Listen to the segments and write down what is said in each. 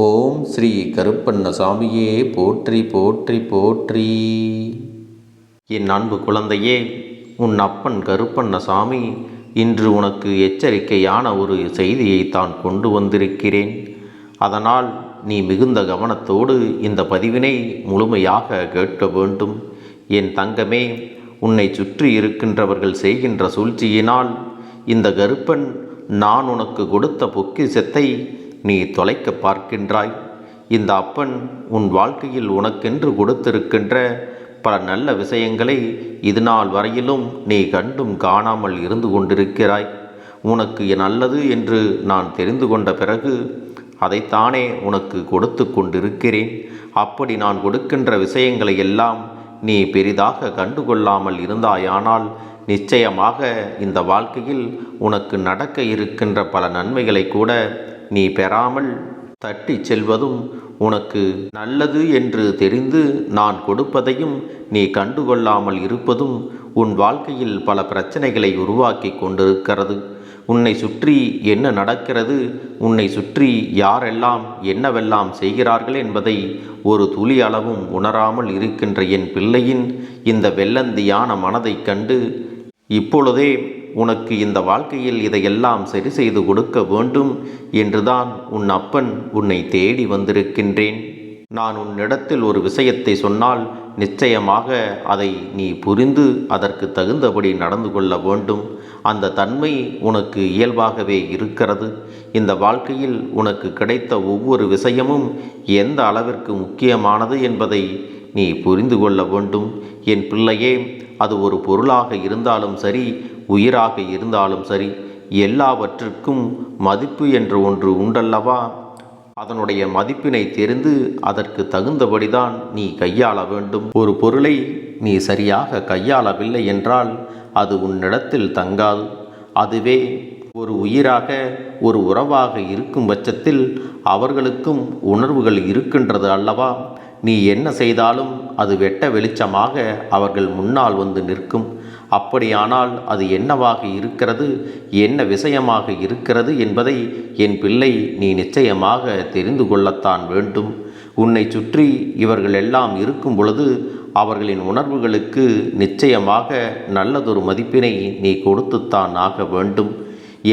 ஓம் ஸ்ரீ கருப்பண்ண சாமியே போற்றி போற்றி போற்றி. என் அன்பு குழந்தையே உன் அப்பன் கருப்பண்ணசாமி இன்று உனக்கு எச்சரிக்கையான ஒரு செய்தியை தான் கொண்டு வந்திருக்கிறேன். அதனால் நீ மிகுந்த கவனத்தோடு இந்த பதிவினை முழுமையாக கேட்க வேண்டும். என் தங்கமே உன்னை சுற்றி இருக்கின்றவர்கள் செய்கின்ற சூழ்ச்சியினால் இந்த கருப்பன் நான் உனக்கு கொடுத்த பொக்கிசத்தை நீ தொலைக்க பார்க்கின்றாய். இந்த அப்பன் உன் வாழ்க்கையில் உனக்கென்று கொடுத்திருக்கின்ற பல நல்ல விஷயங்களை இதுநாள் வரையிலும் நீ கண்டும் காணாமல் இருந்து கொண்டிருக்கிறாய். உனக்கு நல்லது என்று நான் தெரிந்து கொண்ட பிறகு அதைத்தானே உனக்கு கொடுத்து கொண்டிருக்கிறேன். அப்படி நான் கொடுக்கின்ற விஷயங்களை எல்லாம் நீ பெரிதாக கண்டுகொள்ளாமல் இருந்தாயானால் நிச்சயமாக இந்த வாழ்க்கையில் உனக்கு நடக்க இருக்கின்ற பல நன்மைகளை கூட நீ பெறாமல் தட்டி செல்வதும் உனக்கு நல்லது என்று தெரிந்து நான் கொடுப்பதையும் நீ கண்டுகொள்ளாமல் இருப்பதும் உன் வாழ்க்கையில் பல பிரச்சனைகளை உருவாக்கி கொண்டிருக்கிறது. உன்னை சுற்றி என்ன நடக்கிறது? உன்னை சுற்றி யாரெல்லாம் என்னவெல்லாம் செய்கிறார்கள் என்பதை ஒரு துளி அளவும் உணராமல் இருக்கின்ற என் பிள்ளையின் இந்த வெள்ளந்தியான மனதைக் கண்டு இப்பொழுதே உனக்கு இந்த வாழ்க்கையில் இதையெல்லாம் சரி செய்து கொடுக்க வேண்டும் என்றுதான் உன் அப்பன் உன்னை தேடி வந்திருக்கின்றேன். நான் உன்னிடத்தில் ஒரு விஷயத்தை சொன்னால் நிச்சயமாக அதை நீ புரிந்து அதற்கு தகுந்தபடி நடந்து கொள்ள வேண்டும். அந்த தன்மை உனக்கு இயல்பாகவே இருக்கிறது. இந்த வாழ்க்கையில் உனக்கு கிடைத்த ஒவ்வொரு விஷயமும் எந்த அளவிற்கு முக்கியமானது என்பதை நீ புரிந்து கொள்ள வேண்டும். என் பிள்ளையே அது ஒரு பொருளாக இருந்தாலும் சரி உயிராக இருந்தாலும் சரி எல்லாவற்றிற்கும் மதிப்பு என்று ஒன்று உண்டல்லவா? அதனுடைய மதிப்பினை தெரிந்து அதற்கு தகுந்தபடிதான் நீ கையாள வேண்டும். ஒரு பொருளை நீ சரியாக கையாளவில்லை என்றால் அது உன்னிடத்தில் தங்காது. அதுவே ஒரு உயிராக ஒரு உறவாக இருக்கும் பட்சத்தில் அவர்களுக்கும் உணர்வுகள் இருக்கின்றது அல்லவா? நீ என்ன செய்தாலும் அது வெட்ட வெளிச்சமாக அவர்கள் முன்னால் வந்து நிற்கும். அப்படியானால் அது என்னவாக இருக்கிறது? என்ன விஷயமாக இருக்கிறது என்பதை என் பிள்ளை நீ நிச்சயமாக தெரிந்து கொள்ளத்தான் வேண்டும். உன்னை சுற்றி இவர்கள் எல்லாம் இருக்கும் பொழுது அவர்களின் உணர்வுகளுக்கு நிச்சயமாக நல்லதொரு மதிப்பினை நீ கொடுத்துத்தான் ஆக வேண்டும்.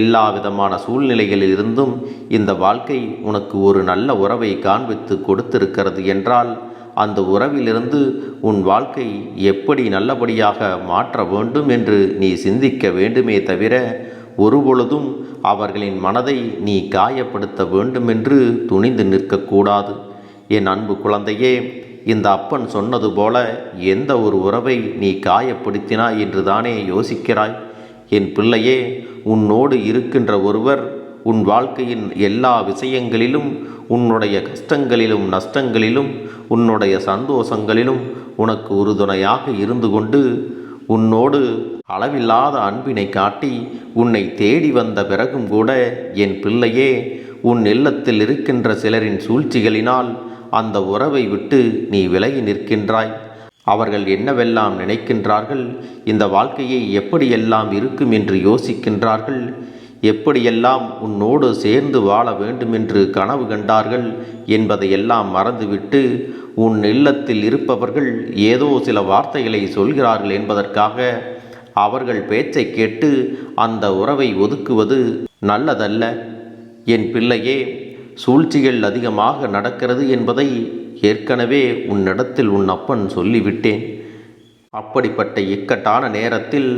எல்லா விதமான சூழ்நிலைகளில் இருந்தும் இந்த வாழ்க்கை உனக்கு ஒரு நல்ல உறவை காண்பித்து கொடுத்திருக்கிறது என்றால் அந்த உறவிலிருந்து உன் வாழ்க்கை எப்படி நல்லபடியாக மாற்ற வேண்டும் என்று நீ சிந்திக்க வேண்டுமே தவிர ஒருபொழுதும் அவர்களின் மனதை நீ காயப்படுத்த வேண்டுமென்று துணிந்து நிற்கக்கூடாது. என் அன்பு குழந்தையே இந்த அப்பன் சொன்னது போல எந்த ஒரு உறவை நீ காயப்படுத்தினாய் என்று தானே யோசிக்கிறாய்? என் பிள்ளையே உன்னோடு இருக்கின்ற ஒருவர் உன் வாழ்க்கையின் எல்லா விஷயங்களிலும் உன்னுடைய கஷ்டங்களிலும் நஷ்டங்களிலும் உன்னுடைய சந்தோஷங்களிலும் உனக்கு உறுதுணையாக இருந்து கொண்டு உன்னோடு அளவில்லாத அன்பினை காட்டி உன்னை தேடி வந்த பிறகும் கூட என் பிள்ளையே உன் இல்லத்தில் இருக்கின்ற சிலரின் சூழ்ச்சிகளினால் அந்த உறவை விட்டு நீ விலகி நிற்கின்றாய். அவர்கள் என்னவெல்லாம் நினைக்கின்றார்கள் இந்த வாழ்க்கையை எப்படியெல்லாம் இருக்கும் என்று யோசிக்கின்றார்கள் எப்படியெல்லாம் உன்னோடு சேர்ந்து வாழ வேண்டுமென்று கனவு கண்டார்கள் என்பதையெல்லாம் மறந்துவிட்டு உன் இல்லத்தில் இருப்பவர்கள் ஏதோ சில வார்த்தைகளை சொல்கிறார்கள் என்பதற்காக அவர்கள் பேச்சை கேட்டு அந்த உறவை ஒதுக்குவது நல்லதல்ல. என் பிள்ளையே சூழ்ச்சிகள் அதிகமாக நடக்கிறது என்பதை ஏற்கனவே உன்னிடத்தில் உன் அப்பன் சொல்லிவிட்டேன். அப்படிப்பட்ட இக்கட்டான நேரத்தில்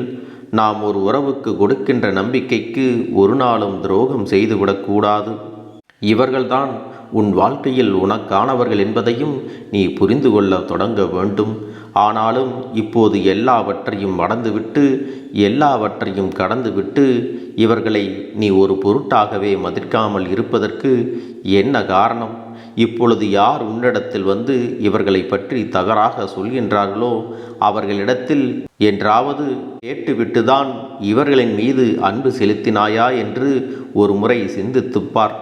நாம் ஒரு உறவுக்கு கொடுக்கின்ற நம்பிக்கைக்கு ஒரு நாளும் துரோகம் செய்துவிடக்கூடாது இவர்கள்தான் உன் வாழ்க்கையில் உனக்கானவர்கள் என்பதையும் நீ புரிந்து கொள்ள தொடங்க வேண்டும். ஆனாலும் இப்போது எல்லாவற்றையும் மறந்துவிட்டு எல்லாவற்றையும் கடந்துவிட்டு இவர்களை நீ ஒரு பொருட்டாகவே மதிக்காமல் இருப்பதற்கு என்ன காரணம்? இப்பொழுது யார் உன்னிடத்தில் வந்து இவர்களை பற்றி தவறாக சொல்கின்றார்களோ அவர்களிடத்தில் என்றாவது கேட்டுவிட்டுதான் இவர்களின் மீது அன்பு செலுத்தினாயா என்று ஒரு முறை சிந்தித்துப்பார்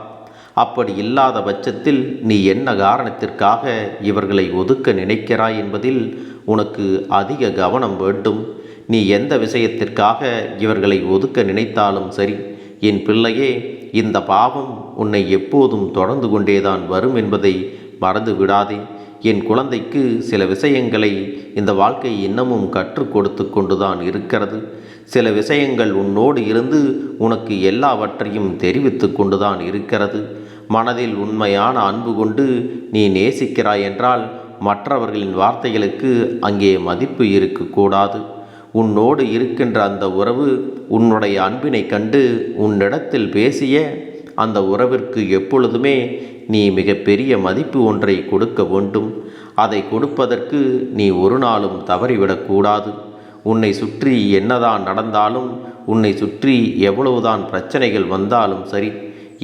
அப்படி இல்லாத பட்சத்தில் நீ என்ன காரணத்திற்காக இவர்களை ஒதுக்க நினைக்கிறாய் என்பதில் உனக்கு அதிக கவனம் வேண்டும். நீ எந்த விஷயத்திற்காக இவர்களை ஒதுக்க நினைத்தாலும் சரி என் பிள்ளையே இந்த பாவம் உன்னை எப்போதும் தொடர்ந்து கொண்டேதான் வரும் என்பதை மறந்து விடாதே. என் குழந்தைக்கு சில விஷயங்களை இந்த வாழ்க்கை இன்னமும் கற்றுக் கொடுத்து கொண்டுதான் இருக்கிறது. சில விஷயங்கள் உன்னோடு இருந்து உனக்கு எல்லாவற்றையும் தெரிவித்து கொண்டுதான் இருக்கிறது. மனதில் உண்மையான அன்பு கொண்டு நீ நேசிக்கிறாய் என்றால் மற்றவர்களின் வார்த்தைகளுக்கு அங்கே மதிப்பு இருக்கக்கூடாது. உன்னோடு இருக்கின்ற அந்த உறவு உன்னுடைய அன்பினை கண்டு உன்னிடத்தில் பேசிய அந்த உறவிற்கு எப்பொழுதுமே நீ மிகப்பெரிய மதிப்பு ஒன்றை கொடுக்க வேண்டும். அதை கொடுப்பதற்கு நீ ஒரு நாளும் தவறிவிடக்கூடாது உன்னை சுற்றி என்னதான் நடந்தாலும் உன்னை சுற்றி எவ்வளவுதான் பிரச்சனைகள் வந்தாலும் சரி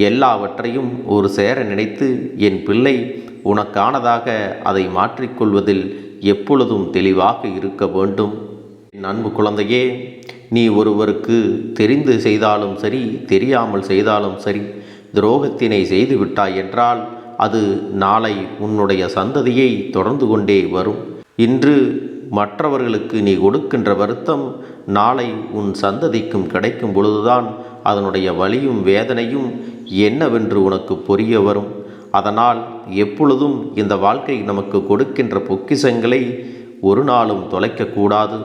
எல்லாவற்றையும் ஒரு சேர நினைத்து என் பிள்ளை உனக்கானதாக அதை மாற்றிக்கொள்வதில் எப்பொழுதும் தெளிவாக இருக்க வேண்டும். என் அன்பு குழந்தையே நீ ஒருவருக்கு தெரிந்து செய்தாலும் சரி தெரியாமல் செய்தாலும் சரி துரோகத்தினை செய்து விட்டாய் என்றால் அது நாளை உன்னுடைய சந்ததியை தொடர்ந்து கொண்டே வரும். இன்று மற்றவர்களுக்கு நீ கொடுக்கின்ற வருத்தம் நாளை உன் சந்ததிக்கும் கிடைக்கும் பொழுதுதான் அதனுடைய வலியும் வேதனையும் என்னவென்று உனக்கு புரிய வரும். அதனால் எப்பொழுதும் இந்த வாழ்க்கை நமக்கு கொடுக்கின்ற பொக்கிஷங்களை ஒரு நாளும் தொலைக்கக்கூடாது.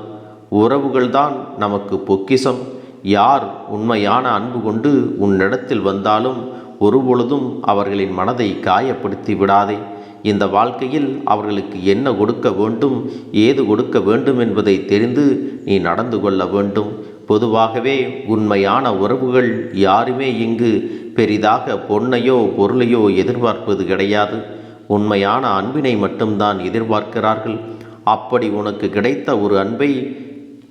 உறவுகள்தான் நமக்கு பொக்கிஷம் யார் உண்மையான அன்பு கொண்டு உன்னிடத்தில் வந்தாலும் ஒருபொழுதும் அவர்களின் மனதை காயப்படுத்தி விடாதே. இந்த வாழ்க்கையில் அவர்களுக்கு என்ன கொடுக்க வேண்டும் ஏது கொடுக்க வேண்டும் என்பதை தெரிந்து நீ நடந்து கொள்ள வேண்டும். பொதுவாகவே உண்மையான உறவுகள் யாருமே இங்கு பெரிதாக பொன்னையோ பொருளையோ எதிர்பார்ப்பது கிடையாது. உண்மையான அன்பினை மட்டும்தான் எதிர்பார்க்கிறார்கள். அப்படி உனக்கு கிடைத்த ஒரு அன்பை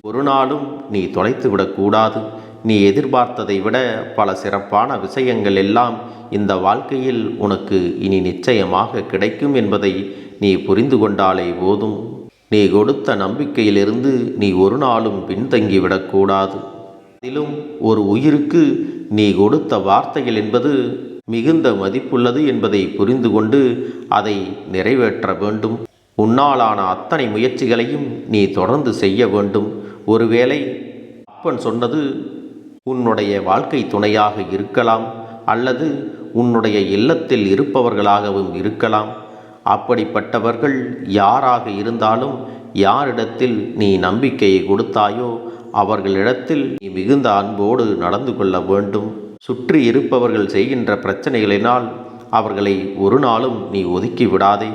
ஒரு நாளும் நீ தொலைத்து விடக்கூடாது. நீ எதிர்பார்த்ததை விட பல சிறப்பான விஷயங்கள் எல்லாம் இந்த வாழ்க்கையில் உனக்கு இனி நிச்சயமாக கிடைக்கும் என்பதை நீ புரிந்து கொண்டாலே போதும். நீ கொடுத்த நம்பிக்கையிலிருந்து நீ ஒரு நாளும் பின்தங்கிவிடக்கூடாது அதிலும் ஒரு உயிருக்கு நீ கொடுத்த வார்த்தைகள் என்பது மிகுந்த மதிப்புள்ளது என்பதை புரிந்து கொண்டு அதை நிறைவேற்ற வேண்டும். உன்னாலான அத்தனை முயற்சிகளையும் நீ தொடர்ந்து செய்ய வேண்டும். ஒருவேளை அப்பன் சொன்னது உன்னுடைய வாழ்க்கை துணையாக இருக்கலாம் அல்லது உன்னுடைய இல்லத்தில் இருப்பவர்களாகவும் இருக்கலாம். அப்படிப்பட்டவர்கள் யாராக இருந்தாலும் யாரிடத்தில் நீ நம்பிக்கையை கொடுத்தாயோ அவர்களிடத்தில் நீ மிகுந்த அன்போடு நடந்து கொள்ள வேண்டும். சுற்றி இருப்பவர்கள் செய்கின்ற பிரச்சனைகளினால் அவர்களை ஒரு நாளும் நீ ஒதுக்கி விடாதே.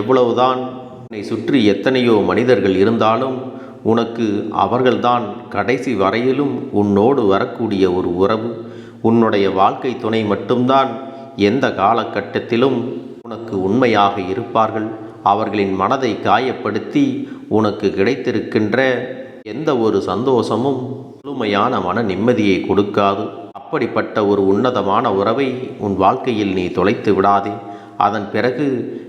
எவ்வளவுதான் உன்னை சுற்றி எத்தனையோ மனிதர்கள் இருந்தாலும் உனக்கு அவர்கள்தான் கடைசி வரையிலும் உன்னோடு வரக்கூடிய ஒரு உறவு. உன்னுடைய வாழ்க்கை துணை மட்டும்தான் எந்த காலகட்டத்திலும் உனக்கு உண்மையாக இருப்பார்கள். அவர்களின் மனதை காயப்படுத்தி உனக்கு கிடைத்திருக்கின்ற எந்த ஒரு சந்தோஷமும் முழுமையான மன நிம்மதியை கொடுக்காது. அப்படிப்பட்ட ஒரு உன்னதமான உறவை உன் வாழ்க்கையில் நீ தொலைத்து விடாதே. அதன் பிறகு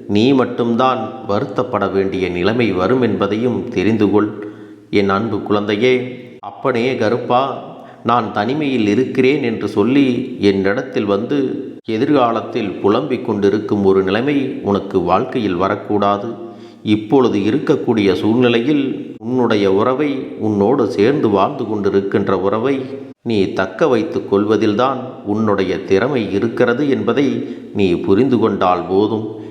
நீ மட்டும்தான் வருத்தப்பட வேண்டிய நிலைமை வரும் என்பதையும் தெரிந்து கொள். என் அன்பு குழந்தையே அப்பனே கருப்பா நான் தனிமையில் இருக்கிறேன் என்று சொல்லி என்னிடத்தில் வந்து எதிர்காலத்தில் புலம்பிக் கொண்டிருக்கும் ஒரு நிலைமை உனக்கு வாழ்க்கையில் வரக்கூடாது. இப்பொழுது இருக்கக்கூடிய சூழ்நிலையில் உன்னுடைய உறவை உன்னோடு சேர்ந்து வாழ்ந்து கொண்டிருக்கின்ற உறவை நீ தக்க வைத்து கொள்வதில்தான் உன்னுடைய திறமை இருக்கிறது என்பதை நீ புரிந்து கொண்டால் போதும்.